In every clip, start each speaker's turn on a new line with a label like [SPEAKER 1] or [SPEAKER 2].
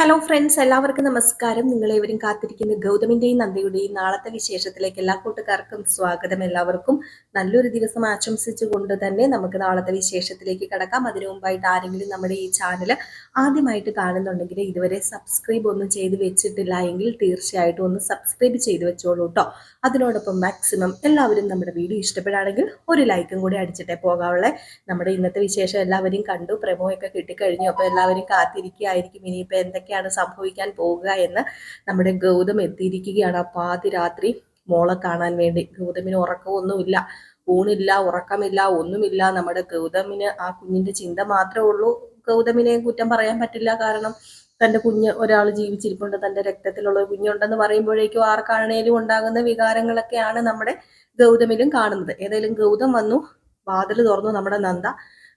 [SPEAKER 1] Hello friends എല്ലാവർക്കും നമസ്കാരം. നിങ്ങളേവരും കാത്തിരിക്കുന്ന ഗൗതമിന്റെയും നന്ദിയുടെയും നാളത്തെ വിശേഷത്തിലേക്ക് എല്ലാ കൂട്ടുകാർക്കും സ്വാഗതം എല്ലാവർക്കും. നല്ലൊരു ദിവസം ആശംസിച്ചുകൊണ്ട് തന്നെ നമുക്ക് നാളത്തെ വിശേഷത്തിലേക്ക് കടക്കാം. അതിനു മുമ്പായിട്ട് ആരെങ്കിലും നമ്മുടെ ഈ ചാനൽ ആദ്യമായിട്ട് കാണുന്നുണ്ടെങ്കിൽ ഇതുവരെ സബ്സ്ക്രൈബ് ഒന്നും ചെയ്ത് വെച്ചിട്ടില്ല എങ്കിൽ തീർച്ചയായിട്ടും ഒന്ന് സബ്സ്ക്രൈബ് ചെയ്ത് വെച്ചോളൂ കേട്ടോ അതിനോടൊപ്പം മാക്സിമം എല്ലാവരും നമ്മുടെ വീഡിയോ ഇഷ്ടപ്പെടുകയാണെങ്കിൽ ഒരു ലൈക്കും കൂടി അടിച്ചിട്ടേ പോകാവുള്ളേ. നമ്മുടെ ഇന്നത്തെ വിശേഷം എല്ലാവരും കണ്ടു പ്രമോയൊക്കെ കിട്ടിക്കഴിഞ്ഞു അപ്പോൾ എല്ലാവരും കാത്തിരിക്കുകയായിരിക്കും. ഇനിയിപ്പോൾ എന്തൊക്കെ എന്തൊക്കെയാണ് സംഭവിക്കാൻ പോകുക എന്ന് നമ്മുടെ ഗൗതം എത്തിയിരിക്കുകയാണ്. അപ്പോൾ ആദ്യ രാത്രി മോളെ കാണാൻ വേണ്ടി. ഗൗതമിന് ഉറക്കമൊന്നുമില്ല. ഊണില്ല ഉറക്കമില്ല ഒന്നുമില്ല. നമ്മുടെ ഗൗതമിന് ആ കുഞ്ഞിന്റെ ചിന്ത മാത്രമേ ഉള്ളൂ. ഗൗതമിനെ കുറ്റം പറയാൻ പറ്റില്ല. കാരണം തന്റെ കുഞ്ഞ് ഒരാൾ ജീവിച്ചിരിപ്പുണ്ട്. തന്റെ രക്തത്തിലുള്ള കുഞ്ഞുണ്ടെന്ന് പറയുമ്പോഴേക്കും ആർക്കാണേലും ഉണ്ടാകുന്ന വികാരങ്ങളൊക്കെയാണ് നമ്മുടെ ഗൗതമിലും കാണുന്നത്. ഏതായാലും ഗൗതം വന്നു. വാതിൽ തുറന്നു. നമ്മുടെ നന്ദ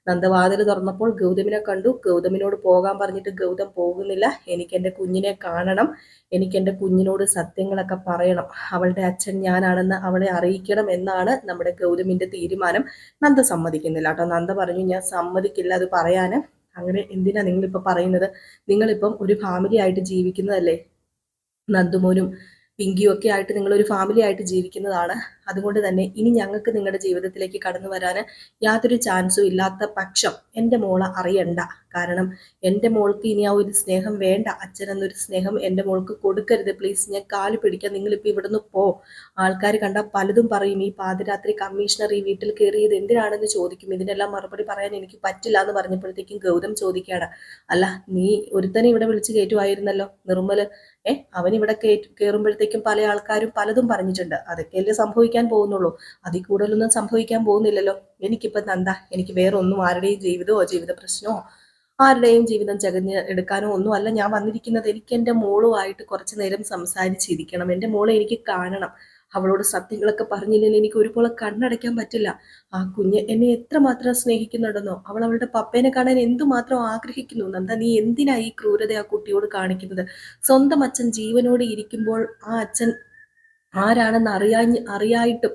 [SPEAKER 1] നന്ദവാതിൽ തുറന്നപ്പോൾ ഗൗതമിനെ കണ്ടു. ഗൗതമിനോട് പോകാൻ പറഞ്ഞിട്ട് ഗൗതം പോകുന്നില്ല. എനിക്ക് എന്റെ കുഞ്ഞിനെ കാണണം. എനിക്ക് എന്റെ കുഞ്ഞിനോട് സത്യങ്ങളൊക്കെ പറയണം. അവളുടെ അച്ഛൻ ഞാനാണെന്ന് അവളെ അറിയിക്കണം എന്നാണ് നമ്മുടെ ഗൗതമിന്റെ തീരുമാനം. നന്ദ സമ്മതിക്കുന്നില്ല കേട്ടോ. നന്ദ പറഞ്ഞു ഞാൻ സമ്മതിക്കില്ല അത് പറയാൻ അങ്ങനെ എന്തിനാ നിങ്ങളിപ്പോൾ പറയുന്നത്? നിങ്ങളിപ്പം ഒരു ഫാമിലി ആയിട്ട് ജീവിക്കുന്നതല്ലേ? നന്ദുമോനും പിങ്കിയും ഒക്കെ ആയിട്ട് നിങ്ങളൊരു ഫാമിലി ആയിട്ട് ജീവിക്കുന്നതാണ്. അതുകൊണ്ട് തന്നെ ഇനി ഞങ്ങൾക്ക് നിങ്ങളുടെ ജീവിതത്തിലേക്ക് കടന്നു വരാൻ യാതൊരു ചാൻസും ഇല്ലാത്ത പക്ഷം എന്റെ മോളെ അറിയണ്ട. കാരണം എന്റെ മോൾക്ക് ഇനി ആ ഒരു സ്നേഹം വേണ്ട. അച്ഛൻ എന്നൊരു സ്നേഹം എന്റെ മോൾക്ക് കൊടുക്കരുത്. പ്ലീസ് ഞാൻ കാൽ പിടിക്കാൻ നിങ്ങളിപ്പോൾ ഇവിടുന്ന് പോ. ആൾക്കാർ കണ്ടാൽ പലതും പറയും. ഈ പാതിരാത്രി കമ്മീഷണർ ഈ വീട്ടിൽ കയറിയത് എന്തിനാണെന്ന് ചോദിക്കും. ഇതിനെല്ലാം മറുപടി പറയാൻ എനിക്ക് പറ്റില്ല എന്ന് പറഞ്ഞപ്പോഴത്തേക്കും ഗൗതം ചോദിക്കുകയാണ്. അല്ല നീ ഒരുത്തനെ ഇവിടെ വിളിച്ച് കയറ്റുമായിരുന്നല്ലോ? നിർമ്മൽ ഏ അവൻ ഇവിടെ കയറുമ്പോഴത്തേക്കും പല ആൾക്കാരും പലതും പറഞ്ഞിട്ടുണ്ട്. അതൊക്കെയല്ലേ സംഭവിക്കാൻ സംഭവിക്കാൻ പോകുന്നുള്ളൂ. അതിൽ കൂടുതലൊന്നും സംഭവിക്കാൻ പോകുന്നില്ലല്ലോ. എനിക്കിപ്പോൾ എന്താ? എനിക്ക് വേറെ ഒന്നും ആരുടെയും ജീവിതമോ ജീവിത പ്രശ്നമോ ആരുടെയും ജീവിതം ചകഞ്ഞ് എടുക്കാനോ ഒന്നും അല്ല ഞാൻ വന്നിരിക്കുന്നത്. എനിക്ക് എന്റെ മോളുമായിട്ട് കുറച്ച് നേരം സംസാരിച്ചിരിക്കണം. എന്റെ മോളെ എനിക്ക് കാണണം. അവളോട് സത്യങ്ങളൊക്കെ പറഞ്ഞില്ലെങ്കിൽ എനിക്ക് ഒരുപോലെ കണ്ണടയ്ക്കാൻ പറ്റില്ല. ആ കുഞ്ഞ് എന്നെ എത്രമാത്രം സ്നേഹിക്കുന്നുണ്ടെന്നോ അവൾ അവളുടെ പപ്പേനെ കാണാൻ എന്തുമാത്രം ആഗ്രഹിക്കുന്നു. നന്ദ നീ എന്തിനാ ഈ ക്രൂരത ആ കുട്ടിയോട് കാണിക്കുന്നത്? സ്വന്തം അച്ഛൻ ജീവനോട് ഇരിക്കുമ്പോൾ ആ അച്ഛൻ ആരാണെന്ന് അറിയാ അറിയായിട്ടും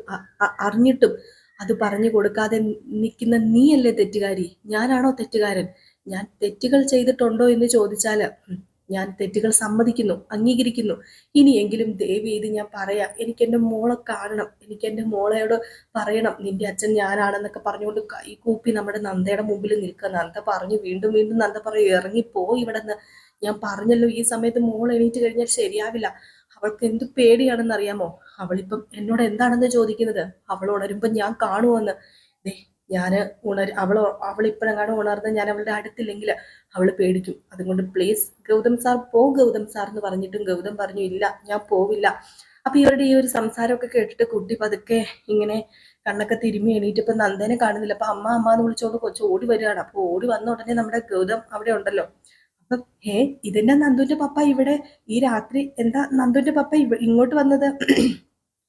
[SPEAKER 1] അറിഞ്ഞിട്ടും അത് പറഞ്ഞു കൊടുക്കാതെ നിൽക്കുന്ന നീയല്ലേ തെറ്റുകാരി? ഞാനാണോ തെറ്റുകാരൻ? ഞാൻ തെറ്റുകൾ ചെയ്തിട്ടുണ്ടോ എന്ന് ചോദിച്ചാൽ ഞാൻ തെറ്റുകൾ സമ്മതിക്കുന്നു അംഗീകരിക്കുന്നു. ഇനിയെങ്കിലും ദയവ് ചെയ്ത് ഞാൻ പറയാം എനിക്ക് എന്റെ മോളെ കാണണം എനിക്ക് എന്റെ മോളയോട് പറയണം നിന്റെ അച്ഛൻ ഞാനാണെന്നൊക്കെ പറഞ്ഞുകൊണ്ട് കൈ കൂപ്പി നമ്മുടെ നന്ദയുടെ മുമ്പിൽ നിൽക്കുക. നന്ദ പറഞ്ഞു വീണ്ടും വീണ്ടും നന്ദ പറയും ഇറങ്ങിപ്പോ ഇവിടെ നിന്ന് ഞാൻ പറഞ്ഞല്ലോ ഈ സമയത്ത് മോൾ എണീറ്റ് കഴിഞ്ഞാൽ ശരിയാവില്ല. അവൾക്ക് എന്ത് പേടിയാണെന്ന് അറിയാമോ? അവളിപ്പം എന്നോട് എന്താണെന്ന് ചോദിക്കുന്നത്? അവൾ ഉണരുമ്പോ ഞാൻ കാണുമെന്ന് ദേ ഞാൻ ഉണർ അവൾ ഇപ്പോഴെങ്ങാണ് ഉണർന്ന് ഞാൻ അവളുടെ അടുത്തില്ലെങ്കിൽ അവൾ പേടിക്കും. അതുകൊണ്ട് പ്ലീസ് ഗൗതം സാർ പോ ഗൗതം സാർ എന്ന് പറഞ്ഞിട്ടും ഗൗതം പറഞ്ഞു ഇല്ല ഞാൻ പോവില്ല. അപ്പൊ ഇവരുടെ ഈ ഒരു സംസാരമൊക്കെ കേട്ടിട്ട് കുട്ടി പതുക്കെ ഇങ്ങനെ കണ്ണൊക്കെ തിരുമ്മി ഇപ്പൊ നന്ദനെ കാണുന്നില്ല. അപ്പൊ അമ്മ അമ്മ എന്ന് വിളിച്ചോണ്ട് കൊച്ചു ഓടി വരികയാണ്. അപ്പൊ ഓടി വന്ന ഉടനെ നമ്മുടെ ഗൗതം അവിടെ ഉണ്ടല്ലോ. അപ്പൊ ഹേ ഇതെന്നാ നന്ദുന്റെ പപ്പ ഇവിടെ ഈ രാത്രി എന്താ നന്ദുന്റെ പപ്പ ഇങ്ങോട്ട് വന്നത്?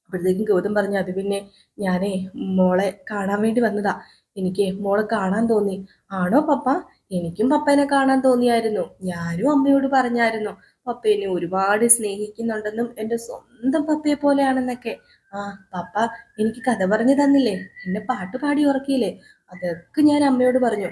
[SPEAKER 1] അപ്പോഴത്തേക്കും ഗൗതം പറഞ്ഞു അത് പിന്നെ ഞാനേ മോളെ കാണാൻ വേണ്ടി വന്നതാ. എനിക്ക് മോളെ കാണാൻ തോന്നി. ആണോ പപ്പ? എനിക്കും പപ്പനെ കാണാൻ തോന്നിയായിരുന്നു. ഞാനും അമ്മയോട് പറഞ്ഞായിരുന്നു. പപ്പ എന്നെ ഒരുപാട് സ്നേഹിക്കുന്നുണ്ടെന്നും എന്റെ സ്വന്തം പപ്പയെ പോലെയാണെന്നൊക്കെ. ആ പപ്പ എനിക്ക് കഥ പറഞ്ഞു തന്നില്ലേ? എന്നെ പാട്ട് പാടി ഉറക്കിയില്ലേ? അതൊക്കെ ഞാൻ അമ്മയോട് പറഞ്ഞു.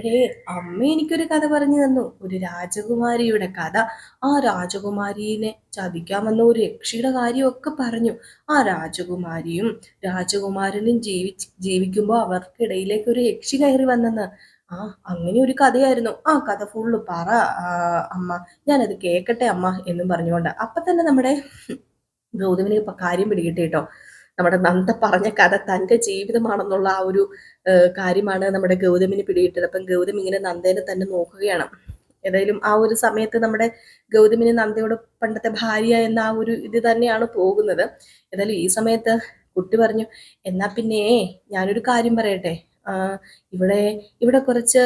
[SPEAKER 1] അപ്പോഴേ അമ്മ എനിക്കൊരു കഥ പറഞ്ഞു തന്നു. ഒരു രാജകുമാരിയുടെ കഥ. ആ രാജകുമാരിനെ ചതിക്കാൻ വന്ന ഒരു യക്ഷിയുടെ കാര്യമൊക്കെ പറഞ്ഞു. ആ രാജകുമാരിയും രാജകുമാരനും ജീവി ജീവിക്കുമ്പോൾ അവർക്കിടയിലേക്ക് ഒരു യക്ഷി കയറി വന്നെന്ന്. ആ അങ്ങനെ ഒരു കഥയായിരുന്നു. ആ കഥ ഫുള്ള് പറ അമ്മ. ഞാനത് കേക്കട്ടെ അമ്മ എന്നും പറഞ്ഞുകൊണ്ട്. അപ്പൊ തന്നെ നമ്മുടെ ഗൗതമിനെ കാര്യം പിടികിട്ടി കേട്ടോ നമ്മുടെ നന്ദ പറഞ്ഞ കഥ തന്റെ ജീവിതമാണെന്നുള്ള ആ ഒരു കാര്യമാണ് നമ്മുടെ ഗൗതമിന് പിടിയിട്ടത് അപ്പം ഗൗതം ഇങ്ങനെ നന്ദേനെ തന്നെ നോക്കുകയാണ്. ഏതായാലും ആ ഒരു സമയത്ത് നമ്മുടെ ഗൗതമിന് നന്ദയോട് പണ്ടത്തെ ഭാര്യ എന്ന ആ ഒരു ഇത് തന്നെയാണ് പോകുന്നത്. ഏതായാലും ഈ സമയത്ത് കുട്ടി പറഞ്ഞു എന്നാ പിന്നെ ഞാനൊരു കാര്യം പറയട്ടെ. ഇവിടെ ഇവിടെ കുറച്ച്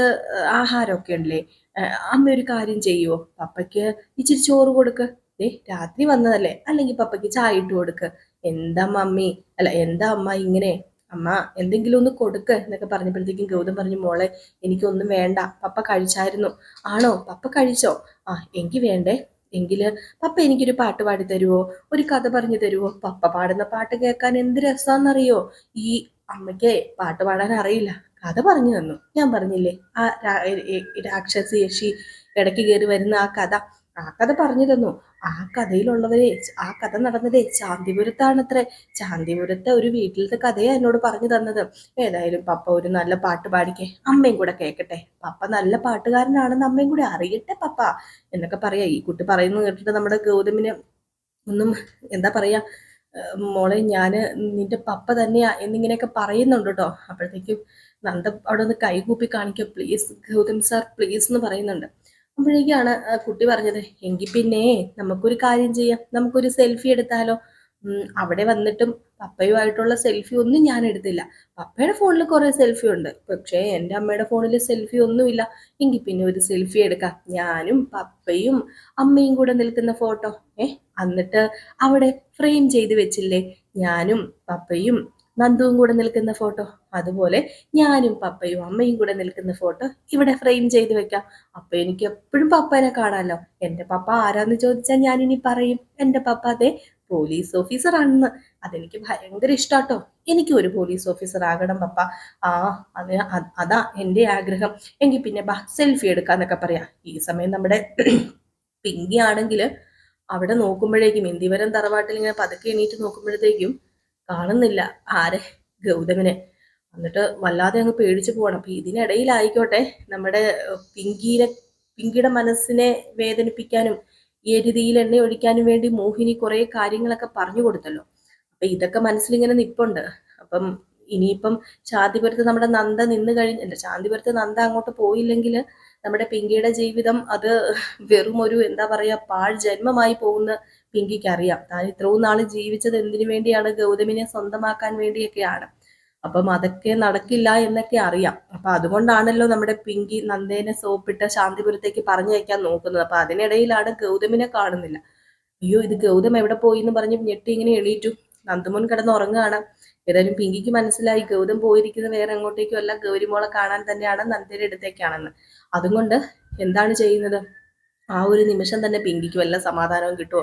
[SPEAKER 1] ആഹാരമൊക്കെ ഉണ്ടല്ലേ? അമ്മ ഒരു കാര്യം ചെയ്യുമോ പപ്പയ്ക്ക് ഇച്ചിരി ചോറ് കൊടുക്ക്. ദേ രാത്രി വന്നതല്ലേ? അല്ലെങ്കിൽ പപ്പയ്ക്ക് ചായ ഇട്ട് കൊടുക്ക്. എന്താ മമ്മി? അല്ല എന്താ അമ്മ ഇങ്ങനെ? അമ്മ എന്തെങ്കിലും ഒന്ന് കൊടുക്ക് എന്നൊക്കെ പറഞ്ഞപ്പോഴത്തേക്കും ഗൗതം പറഞ്ഞു മോളെ എനിക്കൊന്നും വേണ്ട. പപ്പ കഴിച്ചായിരുന്നു. ആണോ? പപ്പ കഴിച്ചോ? ആ എനിക്ക് വേണ്ടേ. എങ്കിൽ പപ്പ എനിക്കൊരു പാട്ട് പാടി തരുവോ? ഒരു കഥ പറഞ്ഞു തരുവോ? പപ്പ പാടുന്ന പാട്ട് കേൾക്കാൻ എന്ത് രസാന്നറിയോ? ഈ അമ്മയ്ക്ക് പാട്ട് പാടാൻ അറിയില്ല. കഥ പറഞ്ഞു തന്നു. ഞാൻ പറഞ്ഞില്ലേ ആ രാക്ഷസി യക്ഷി ഇടയ്ക്ക് കയറി വരുന്ന ആ കഥ. ആ കഥ പറഞ്ഞു തന്നു. ആ കഥയിലുള്ളവരെ ആ കഥ നടന്നതേ ശാന്തിപുരത്താണത്രേ. ശാന്തിപുരത്തെ ഒരു വീട്ടിലത്തെ കഥയെ എന്നോട് പറഞ്ഞു തന്നത്. ഏതായാലും പപ്പ ഒരു നല്ല പാട്ട് പാടിക്കേ. അമ്മയും കൂടെ കേൾക്കട്ടെ. പപ്പ നല്ല പാട്ടുകാരനാണെന്ന് അമ്മയും കൂടെ അറിയട്ടെ പപ്പ. എന്നൊക്കെ പറയാ. ഈ കുട്ടി പറയുന്നത് കേട്ടിട്ട് നമ്മുടെ ഗൗതമിന് ഒന്നും എന്താ പറയാ മോളെ ഞാൻ നിന്റെ പപ്പ തന്നെയാ എന്നിങ്ങനെയൊക്കെ പറയുന്നുണ്ട് കേട്ടോ. അപ്പോഴത്തേക്കും നന്ദ അവിടെ നിന്ന് കൈകൂപ്പി കാണിക്കുക പ്ലീസ് ഗൗതം സാർ പ്ലീസ് എന്ന് പറയുന്നുണ്ട്. അപ്പോഴേക്കാണ് കുട്ടി പറഞ്ഞത്. എങ്കിൽ പിന്നെ നമുക്കൊരു കാര്യം ചെയ്യാം. നമുക്കൊരു സെൽഫി എടുത്താലോ? അവിടെ വന്നിട്ടും പപ്പയുമായിട്ടുള്ള സെൽഫി ഒന്നും ഞാൻ എടുത്തില്ല. പപ്പയുടെ ഫോണിൽ കുറെ സെൽഫി ഉണ്ട്. പക്ഷേ എന്റെ അമ്മയുടെ ഫോണിൽ സെൽഫി ഒന്നുമില്ല. എങ്കിൽ പിന്നെ ഒരു സെൽഫി എടുക്കാം. ഞാനും പപ്പയും അമ്മയും കൂടെ നിൽക്കുന്ന ഫോട്ടോ. ഏ എന്നിട്ട് അവിടെ ഫ്രെയിം ചെയ്ത് വെച്ചില്ലേ? ഞാനും പപ്പയും നന്ദുവും കൂടെ നിൽക്കുന്ന ഫോട്ടോ അതുപോലെ ഞാനും പപ്പയും അമ്മയും കൂടെ നിൽക്കുന്ന ഫോട്ടോ ഇവിടെ ഫ്രെയിം ചെയ്ത് വെക്കാം. അപ്പൊ എനിക്ക് എപ്പോഴും പപ്പനെ കാണാമല്ലോ എന്റെ പപ്പ ആരാന്ന് ചോദിച്ചാൽ ഞാൻ ഇനി പറയും. എന്റെ പപ്പ അതെ പോലീസ് ഓഫീസർ ആണെന്ന്. അതെനിക്ക് ഭയങ്കര ഇഷ്ടാട്ടോ. എനിക്ക് ഒരു പോലീസ് ഓഫീസർ ആകണം പപ്പ. ആ അത് അതാ എന്റെ ആഗ്രഹം. എങ്കിൽ പിന്നെ ബാ സെൽഫി എടുക്കാന്നൊക്കെ പറയാം. ഈ സമയം നമ്മുടെ പിങ്കി ആണെങ്കിൽ അവിടെ നോക്കുമ്പോഴേക്കും ഇന്ദിവരം തറവാട്ടിൽ ഇങ്ങനെ പതുക്കെ എണീറ്റ് നോക്കുമ്പോഴത്തേക്കും കാണുന്നില്ല. ആരെ? ഗൗതമിനെ. എന്നിട്ട് വല്ലാതെ അങ്ങ് പേടിച്ചു പോകണം അപ്പൊ ഇതിനിടയിലായിക്കോട്ടെ നമ്മുടെ പിങ്കിയിലെ പിങ്കിയുടെ മനസ്സിനെ വേദനിപ്പിക്കാനും എരുതിയിൽ എണ്ണ ഒഴിക്കാനും വേണ്ടി മോഹിനി കുറെ കാര്യങ്ങളൊക്കെ പറഞ്ഞു കൊടുത്തല്ലോ. അപ്പൊ ഇതൊക്കെ മനസ്സിലിങ്ങനെ നിപ്പുണ്ട്. അപ്പം ഇനിയിപ്പം ശാന്തിപുരത്ത് നമ്മുടെ നന്ദ നിന്ന് കഴിഞ്ഞല്ല ശാന്തിപുരത്ത് നന്ദ അങ്ങോട്ട് പോയില്ലെങ്കിൽ നമ്മുടെ പിങ്കിയുടെ ജീവിതം അത് വെറും ഒരു എന്താ പറയാ പാഴ് ജന്മമായി പോകുന്ന പിങ്കിക്ക് അറിയാം താൻ ഇത്രയും നാൾ ജീവിച്ചത് എന്തിനു വേണ്ടിയാണ് ഗൗതമിനെ സ്വന്തമാക്കാൻ വേണ്ടിയൊക്കെയാണ്. അപ്പം അതൊക്കെ നടക്കില്ല എന്നൊക്കെ അറിയാം. അപ്പൊ അതുകൊണ്ടാണല്ലോ നമ്മുടെ പിങ്കി നന്ദേനെ സോപ്പിട്ട് ശാന്തിപുരത്തേക്ക് പറഞ്ഞയക്കാൻ നോക്കുന്നത്. അപ്പൊ അതിനിടയിലാണ് ഗൗതമിനെ കാണുന്നില്ല. അയ്യോ ഇത് ഗൗതം എവിടെ പോയി എന്ന് പറഞ്ഞ് ഞെട്ടി ഇങ്ങനെ എണീറ്റു. നന്ദമുൻ കിടന്ന് ഉറങ്ങുകയാണ്. ഏതായാലും പിങ്കിക്ക് മനസ്സിലായി ഗൗതം പോയിരിക്കുന്നത് വേറെ എങ്ങോട്ടേക്കും അല്ല. ഗൗരിമോളെ കാണാൻ തന്നെയാണ് നന്ദയുടെ അടുത്തേക്കാണെന്ന്. അതുകൊണ്ട് എന്താണ് ചെയ്യുന്നത്? ആ ഒരു നിമിഷം തന്നെ പിങ്കിക്ക് വല്ല സമാധാനവും കിട്ടുമോ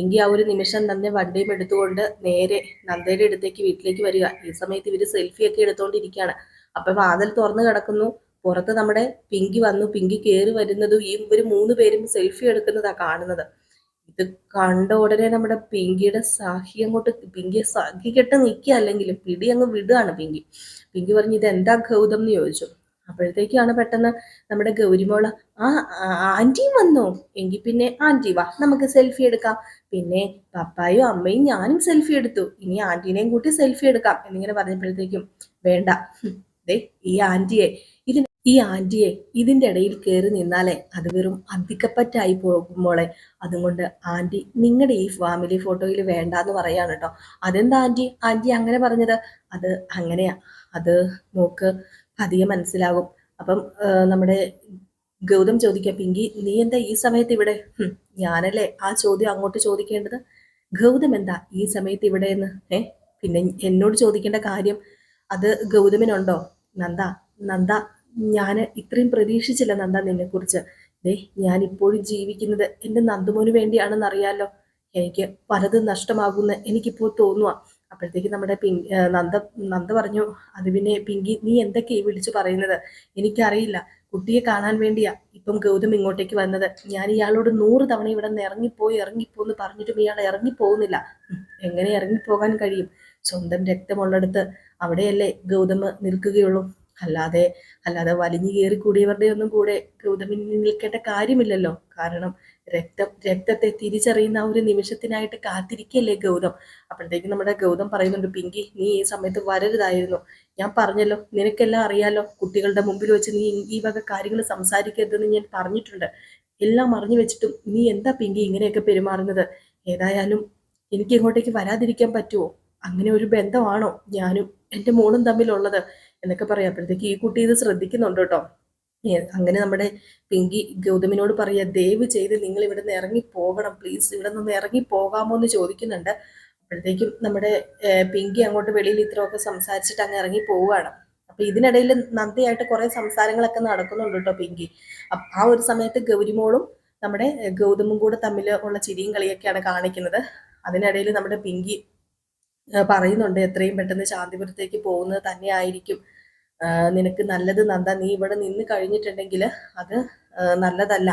[SPEAKER 1] പിങ്കി ആ ഒരു നിമിഷം തന്നെ വണ്ടിയും എടുത്തുകൊണ്ട് നേരെ നന്ദയുടെ അടുത്തേക്ക് വീട്ടിലേക്ക് വരിക. ഈ സമയത്ത് ഇവർ സെൽഫി ഒക്കെ എടുത്തോണ്ടിരിക്കുകയാണ് അപ്പൊ വാതിൽ തുറന്നു കിടക്കുന്നു. പുറത്ത് നമ്മുടെ പിങ്കി വന്നു. പിങ്കി കയറി വരുന്നതും ഈ ഒരു മൂന്ന് പേരും സെൽഫി എടുക്കുന്നതാ കാണുന്നത്. ഇത് കണ്ട ഉടനെ നമ്മുടെ പിങ്കിയുടെ സാഹി അങ്ങോട്ട് പിങ്കിയെ സഹിക്കെട്ട് നിൽക്കുക അല്ലെങ്കിലും പിടി അങ്ങ് വിടുകയാണ് പിങ്കി. പിങ്കി പറഞ്ഞു ഇത് എന്താ ഗൗതം? എന്ന് ചോദിച്ചു. അപ്പോഴത്തേക്കാണ് പെട്ടെന്ന് നമ്മുടെ ഗൗരിമോള ആ ആന്റിയും വന്നു? എങ്കിൽ പിന്നെ ആന്റി വാ നമുക്ക് സെൽഫി എടുക്കാം. പിന്നെ പപ്പായും അമ്മയും ഞാനും സെൽഫി എടുത്തു. ഇനി ആന്റീനെയും കൂട്ടി സെൽഫി എടുക്കാം എന്നിങ്ങനെ പറഞ്ഞപ്പോഴത്തേക്കും വേണ്ട ദേ ഈ ആന്റിയെ ഇതിന് ഈ ആന്റിയെ ഇതിന്റെ ഇടയിൽ കയറി നിന്നാലേ അത് വെറും അധികപ്പറ്റായി പോകുമ്പോളെ അതുകൊണ്ട് ആന്റി നിങ്ങളുടെ ഈ ഫാമിലി ഫോട്ടോയിൽ വേണ്ട എന്ന് പറയാണ് കേട്ടോ അതെന്താ ആന്റി? ആന്റി അങ്ങനെ പറഞ്ഞത്? അത് അങ്ങനെയാ. അത് നോക്ക് പതിയെ മനസ്സിലാകും. അപ്പം നമ്മുടെ ഗൗതം ചോദിക്കുക പിങ്കി നീ എന്താ ഈ സമയത്ത് ഇവിടെ? ഞാനല്ലേ ആ ചോദ്യം അങ്ങോട്ട് ചോദിക്കേണ്ടത്? ഗൗതം എന്താ ഈ സമയത്ത് ഇവിടെ എന്ന്? ഏ പിന്നെ എന്നോട് ചോദിക്കേണ്ട കാര്യം അത് ഗൗതമിനുണ്ടോ? നന്ദ നന്ദ ഞാൻ ഇത്രയും പ്രതീക്ഷിച്ചില്ല നന്ദ നിന്നെക്കുറിച്ച്. ദേ ഞാൻ ഇപ്പോഴും ജീവിക്കുന്നത് എന്റെ നന്ദുമോന് വേണ്ടിയാണെന്ന് അറിയാലോ എനിക്ക് പലതും നഷ്ടമാകുമെന്ന് എനിക്കിപ്പോൾ തോന്നുക അപ്പോഴത്തേക്ക് നമ്മുടെ പിങ്ക് നന്ദ നന്ദ പറഞ്ഞു അത് പിന്നെ പിങ്കി നീ എന്തൊക്കെയാ ഈ വിളിച്ചു പറയുന്നത്? എനിക്കറിയില്ല. കുട്ടിയെ കാണാൻ വേണ്ടിയാ ഇപ്പം ഗൗതം ഇങ്ങോട്ടേക്ക് വന്നത്. ഞാൻ ഇയാളോട് നൂറ് തവണ ഇവിടെ നിന്ന് ഇറങ്ങിപ്പോയി ഇറങ്ങിപ്പോന്ന് പറഞ്ഞിട്ടും ഇയാൾ ഇറങ്ങിപ്പോകുന്നില്ല പോകുന്നില്ല എങ്ങനെ ഇറങ്ങിപ്പോകാൻ കഴിയും? സ്വന്തം രക്തമുള്ളിടത്ത് അവിടെയല്ലേ ഗൗതം നിൽക്കുകയുള്ളൂ. അല്ലാതെ അല്ലാതെ വലിഞ്ഞു കയറി കൂടിയവരുടെ ഒന്നും കൂടെ ഗൗതമിന് നിൽക്കേണ്ട കാര്യമില്ലല്ലോ. കാരണം രക്തം രക്തത്തെ തിരിച്ചറിയുന്ന ആ ഒരു നിമിഷത്തിനായിട്ട് കാത്തിരിക്കല്ലേ ഗൗതം? അപ്പോഴത്തേക്കും നമ്മുടെ ഗൗതം പറയുന്നുണ്ട് പിങ്കി നീ ഈ സമയത്ത് വരരുതായിരുന്നു. ഞാൻ പറഞ്ഞല്ലോ നിനക്കെല്ലാം അറിയാലോ കുട്ടികളുടെ മുമ്പിൽ വെച്ച് നീ ഈ വക കാര്യങ്ങൾ സംസാരിക്കരുതെന്ന് ഞാൻ പറഞ്ഞിട്ടുണ്ട്. എല്ലാം അറിഞ്ഞു വെച്ചിട്ടും നീ എന്താ പിങ്കി ഇങ്ങനെയൊക്കെ പെരുമാറുന്നത്? ഏതായാലും എനിക്ക് ഇങ്ങോട്ടേക്ക് വരാതിരിക്കാൻ പറ്റുമോ അങ്ങനെ ഒരു ബന്ധമാണോ ഞാനും എന്റെ മോളും തമ്മിലുള്ളത്? എന്നൊക്കെ പറയാം. അപ്പോഴത്തേക്ക് ഈ കുട്ടി ഇത് ശ്രദ്ധിക്കുന്നുണ്ട് കേട്ടോ. അങ്ങനെ നമ്മുടെ പിങ്കി ഗൗതമിനോട് പറയാ ദയവ് ചെയ്ത് നിങ്ങൾ ഇവിടെ നിന്ന് ഇറങ്ങി പോകണം പ്ലീസ് ഇവിടെ നിന്ന് ഇറങ്ങി പോകാമോ എന്ന് ചോദിക്കുന്നുണ്ട്. അപ്പോഴത്തേക്കും നമ്മുടെ പിങ്കി അങ്ങോട്ട് വെളിയിൽ ഇത്രയൊക്കെ സംസാരിച്ചിട്ട് അങ്ങ് ഇറങ്ങി പോവുകയാണ്. അപ്പൊ ഇതിനിടയിൽ നന്ദിയായിട്ട് കുറെ സംസാരങ്ങളൊക്കെ നടക്കുന്നുണ്ട് കേട്ടോ പിങ്കി. ആ ഒരു സമയത്ത് ഗൗരിമോളും നമ്മുടെ ഗൗതമും കൂടെ തമ്മിൽ ഉള്ള ചിരിയും കളിയൊക്കെയാണ് കാണിക്കുന്നത്. അതിനിടയിൽ നമ്മുടെ പിങ്കി പറയുന്നുണ്ട് എത്രയും പെട്ടെന്ന് ശാന്തിപുരത്തേക്ക് പോകുന്നത് തന്നെയായിരിക്കും. നിനക്ക് നല്ലത് നന്ദ. നീ ഇവിടെ നിന്ന് കഴിഞ്ഞിട്ടുണ്ടെങ്കിൽ അത് നല്ലതല്ല.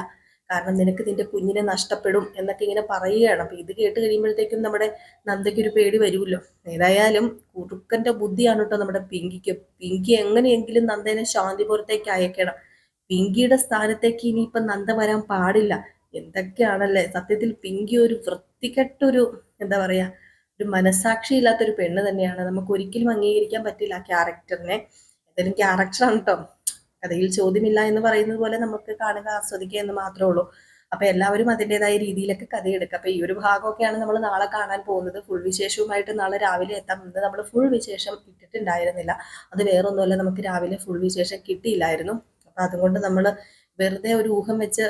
[SPEAKER 1] കാരണം നിനക്ക് നിന്റെ കുഞ്ഞിനെ നഷ്ടപ്പെടും എന്നൊക്കെ ഇങ്ങനെ പറയുകയാണ്. അപ്പൊ ഇത് കേട്ട് കഴിയുമ്പോഴത്തേക്കും നമ്മുടെ നന്ദയ്ക്ക് ഒരു പേടി വരുമല്ലോ. ഏതായാലും കുറുക്കന്റെ ബുദ്ധിയാണ് കേട്ടോ നമ്മുടെ പിങ്കിക്ക്. പിങ്കി എങ്ങനെയെങ്കിലും നന്ദനെ ശാന്തിപുരത്തേക്ക് അയക്കണം. പിങ്കിയുടെ സ്ഥാനത്തേക്ക് ഇനിയിപ്പം നന്ദ വരാൻ പാടില്ല. എന്തൊക്കെയാണല്ലേ? സത്യത്തിൽ പിങ്കി ഒരു വൃത്തികെട്ടൊരു എന്താ പറയാ ഒരു മനസാക്ഷി ഇല്ലാത്തൊരു പെണ്ണ് തന്നെയാണ്. നമുക്ക് ഒരിക്കലും അംഗീകരിക്കാൻ പറ്റില്ല ആ ക്യാരക്ടറിനെ എന്തായാലും ക്യാരക്ടറാണ് കേട്ടോ കഥയിൽ ചോദ്യമില്ല എന്ന് പറയുന്നത് പോലെ നമുക്ക് കാണുക ആസ്വദിക്കുക എന്ന് മാത്രമേ ഉള്ളൂ. അപ്പൊ എല്ലാവരും അതിന്റെതായ രീതിയിലൊക്കെ കഥയെടുക്കുക. അപ്പൊ ഈ ഒരു ഭാഗമൊക്കെയാണ് നമ്മൾ നാളെ കാണാൻ പോകുന്നത്. ഫുൾ വിശേഷവുമായിട്ട് നാളെ രാവിലെ എത്താം. ഇന്ന് നമ്മൾ ഫുൾ വിശേഷം ഇട്ടിട്ടുണ്ടായിരുന്നില്ല. അത് വേറൊന്നുമല്ല നമുക്ക് രാവിലെ ഫുൾ വിശേഷം കിട്ടിയില്ലായിരുന്നു. അപ്പൊ അതുകൊണ്ട് നമ്മൾ വെറുതെ ഒരു ഊഹം വെച്ച്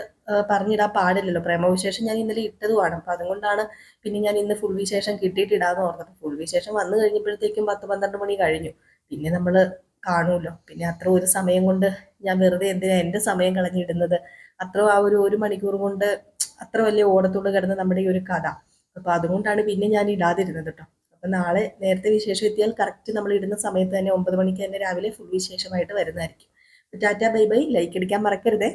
[SPEAKER 1] പറഞ്ഞിടാൻ പാടില്ലല്ലോ. പ്രേമവിശേഷം ഞാൻ ഇന്നലെ ഇട്ടതുമാണ്. അപ്പൊ അതുകൊണ്ടാണ് പിന്നെ ഞാൻ ഇന്ന് ഫുൾ വിശേഷം കിട്ടിയിട്ടിടാന്ന് ഓർത്തത് ഫുൾ വിശേഷം വന്നു കഴിഞ്ഞപ്പോഴത്തേക്കും പത്ത് പന്ത്രണ്ട് മണി കഴിഞ്ഞു. പിന്നെ നമ്മൾ കാണുമല്ലോ. പിന്നെ അത്ര ഒരു സമയം കൊണ്ട് ഞാൻ വെറുതെ എന്തിനാ എന്റെ സമയം കളഞ്ഞിടുന്നത്? അത്ര ആ ഒരു ഒരു മണിക്കൂർ കൊണ്ട് അത്ര വലിയ ഓടത്തോട് കിടന്ന് നമ്മുടെ ഈ ഒരു കഥ. അപ്പൊ അതുകൊണ്ടാണ് പിന്നെ ഞാൻ ഇടാതിരുന്നത് കേട്ടോ അപ്പൊ നാളെ നേരത്തെ വിശേഷം എത്തിയാൽ കറക്റ്റ് നമ്മൾ ഇടുന്ന സമയത്ത് തന്നെ ഒമ്പത് മണിക്ക് തന്നെ രാവിലെ ഫുൾ വിശേഷമായിട്ട് വരുന്നതായിരിക്കും. Tata bye bye. ലൈക്ക് അടിക്കാൻ മറക്കരുതേ.